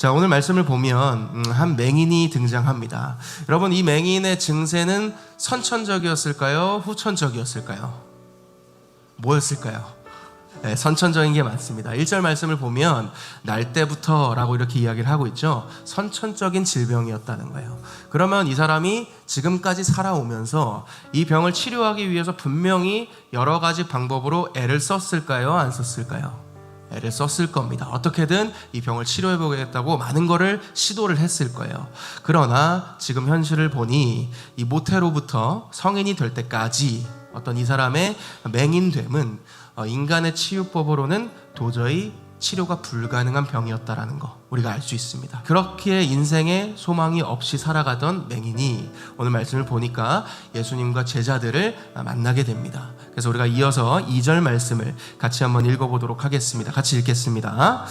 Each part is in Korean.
자, 오늘 말씀을 보면 음, 한 맹인이 등장합니다. 여러분, 이 맹인의 증세는 선천적이었을까요? 후천적이었을까요? 뭐였을까요? 네, 선천적인 게 맞습니다. 1절 말씀을 보면 날 때부터라고 이렇게 이야기를 하고 있죠. 선천적인 질병이었다는 거예요. 그러면 이 사람이 지금까지 살아오면서 이 병을 치료하기 위해서 분명히 여러 가지 방법으로 애를 썼을까요? 안 썼을까요? 애를 썼을 겁니다. 어떻게든 이 병을 치료해 보겠다고 많은 거를 시도를 했을 거예요. 그러나 지금 현실을 보니 이 모태로부터 성인이 될 때까지 어떤 이 사람의 맹인됨은 어, 인간의 치유법으로는 도저히 치료가 불가능한 병이었다라는 거 우리가 알 수 있습니다. 그렇게 인생에 소망이 없이 살아가던 맹인이 오늘 말씀을 보니까 예수님과 제자들을 만나게 됩니다. 그래서 우리가 이어서 2절 말씀을 같이 한번 읽어보도록 하겠습니다. 같이 읽겠습니다.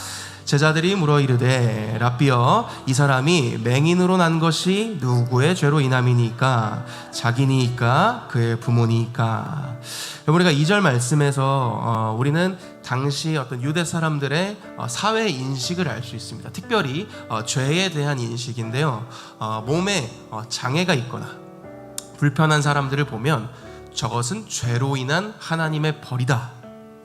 제자들이 물어 이르되 라비어 이 사람이 맹인으로 난 것이 누구의 죄로 인함이니까 자기니까 그의 부모니까 우리가 2절 말씀에서 어, 우리는 당시 어떤 유대 사람들의 어, 사회 인식을 알 수 있습니다. 특별히 어, 죄에 대한 인식인데요. 어, 몸에 어, 장애가 있거나 불편한 사람들을 보면 저것은 죄로 인한 하나님의 벌이다.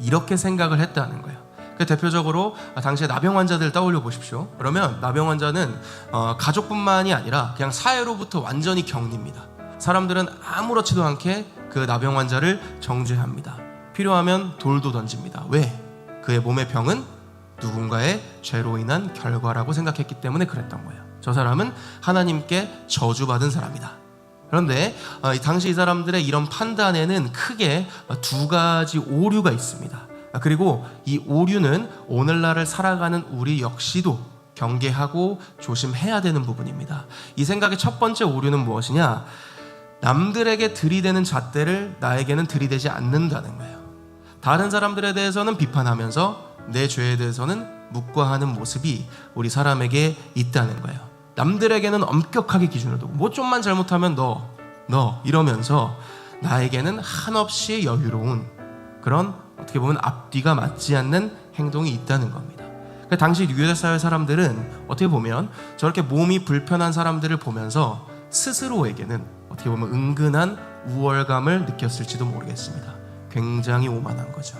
이렇게 생각을 했다는 거예요. 그 대표적으로 당시에 나병 환자들 떠올려 보십시오. 그러면 나병 환자는 어, 가족뿐만이 아니라 그냥 사회로부터 완전히 격리입니다. 사람들은 아무렇지도 않게 그 나병 환자를 정죄합니다. 필요하면 돌도 던집니다. 왜? 그의 몸의 병은 누군가의 죄로 인한 결과라고 생각했기 때문에 그랬던 거예요. 저 사람은 하나님께 저주받은 사람이다. 그런데 어, 당시 이 사람들의 이런 판단에는 크게 두 가지 오류가 있습니다. 아, 그리고 이 오류는 오늘날을 살아가는 우리 역시도 경계하고 조심해야 되는 부분입니다. 이 생각의 첫 번째 오류는 무엇이냐? 남들에게 들이대는 잣대를 나에게는 들이대지 않는다는 거예요. 다른 사람들에 대해서는 비판하면서 내 죄에 대해서는 묵과하는 모습이 우리 사람에게 있다는 거예요. 남들에게는 엄격하게 기준을 두고 뭐 좀만 잘못하면 너, 너 이러면서 나에게는 한없이 여유로운 그런 어떻게 보면 앞뒤가 맞지 않는 행동이 있다는 겁니다. 그 당시 유대 사회 사람들은 어떻게 보면 저렇게 몸이 불편한 사람들을 보면서 스스로에게는 어떻게 보면 은근한 우월감을 느꼈을지도 모르겠습니다. 굉장히 오만한 거죠.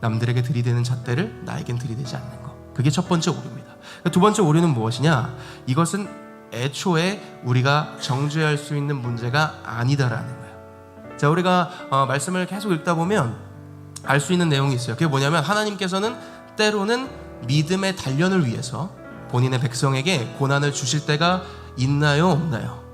남들에게 들이대는 잣대를 나에겐 들이대지 않는 것. 그게 첫 번째 오류입니다. 두 번째 오류는 무엇이냐? 이것은 애초에 우리가 정죄할 수 있는 문제가 아니다라는 거예요. 자, 우리가 어, 말씀을 계속 읽다 보면 알 수 있는 내용이 있어요. 그게 뭐냐면 하나님께서는 때로는 믿음의 단련을 위해서 본인의 백성에게 고난을 주실 때가 있나요, 없나요?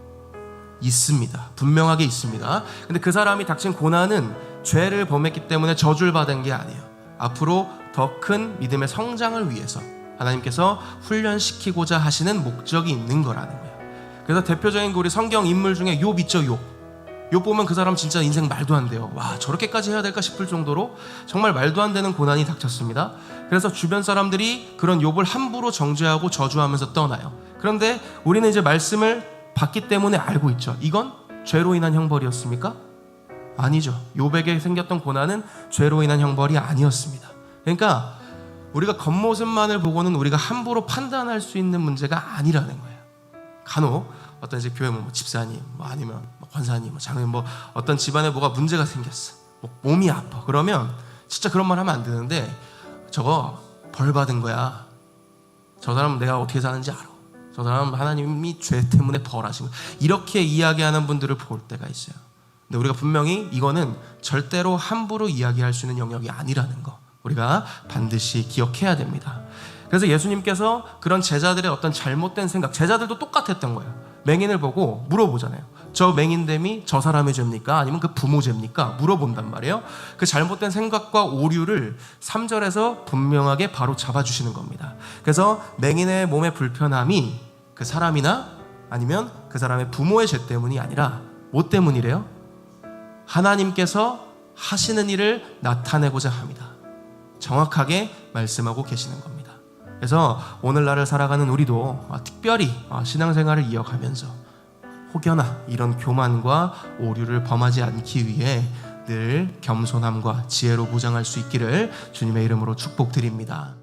있습니다. 분명하게 있습니다. 근데 그 사람이 닥친 고난은 죄를 범했기 때문에 저주를 받은 게 아니에요. 앞으로 더 큰 믿음의 성장을 위해서 하나님께서 훈련시키고자 하시는 목적이 있는 거라는 거예요. 그래서 대표적인 그 우리 성경 인물 중에 욥 있죠, 욥. 욥 보면 그 사람 진짜 인생 말도 안 돼요. 와, 저렇게까지 해야 될까 싶을 정도로 정말 말도 안 되는 고난이 닥쳤습니다. 그래서 주변 사람들이 그런 욥을 함부로 정죄하고 저주하면서 떠나요. 그런데 우리는 이제 말씀을 받기 때문에 알고 있죠. 이건 죄로 인한 형벌이었습니까? 아니죠. 욥에게 생겼던 고난은 죄로 인한 형벌이 아니었습니다. 그러니까 우리가 겉모습만을 보고는 우리가 함부로 판단할 수 있는 문제가 아니라는 거예요. 간혹 어떤 이제 교회 뭐 집사님, 뭐 아니면 뭐 권사님, 뭐 장로님, 뭐 어떤 집안에 뭐가 문제가 생겼어, 뭐 몸이 아파. 그러면 진짜 그런 말 하면 안 되는데 저거 벌 받은 거야. 저 사람 내가 어떻게 사는지 알아. 저 사람 하나님이 죄 때문에 벌하신 거. 이렇게 이야기하는 분들을 볼 때가 있어요. 근데 우리가 분명히 이거는 절대로 함부로 이야기할 수 있는 영역이 아니라는 거. 우리가 반드시 기억해야 됩니다. 그래서 예수님께서 그런 제자들의 어떤 잘못된 생각, 제자들도 똑같았던 거예요. 맹인을 보고 물어보잖아요. 저 맹인됨이 저 사람의 죄입니까? 아니면 그 부모 죄입니까? 물어본단 말이에요. 그 잘못된 생각과 오류를 3절에서 분명하게 바로 잡아주시는 겁니다. 그래서 맹인의 몸의 불편함이 그 사람이나 아니면 그 사람의 부모의 죄 때문이 아니라 뭐 때문이래요? 하나님께서 하시는 일을 나타내고자 합니다. 정확하게 말씀하고 계시는 겁니다. 그래서 오늘날을 살아가는 우리도 특별히 신앙생활을 이어가면서 혹여나 이런 교만과 오류를 범하지 않기 위해 늘 겸손함과 지혜로 무장할 수 있기를 주님의 이름으로 축복드립니다.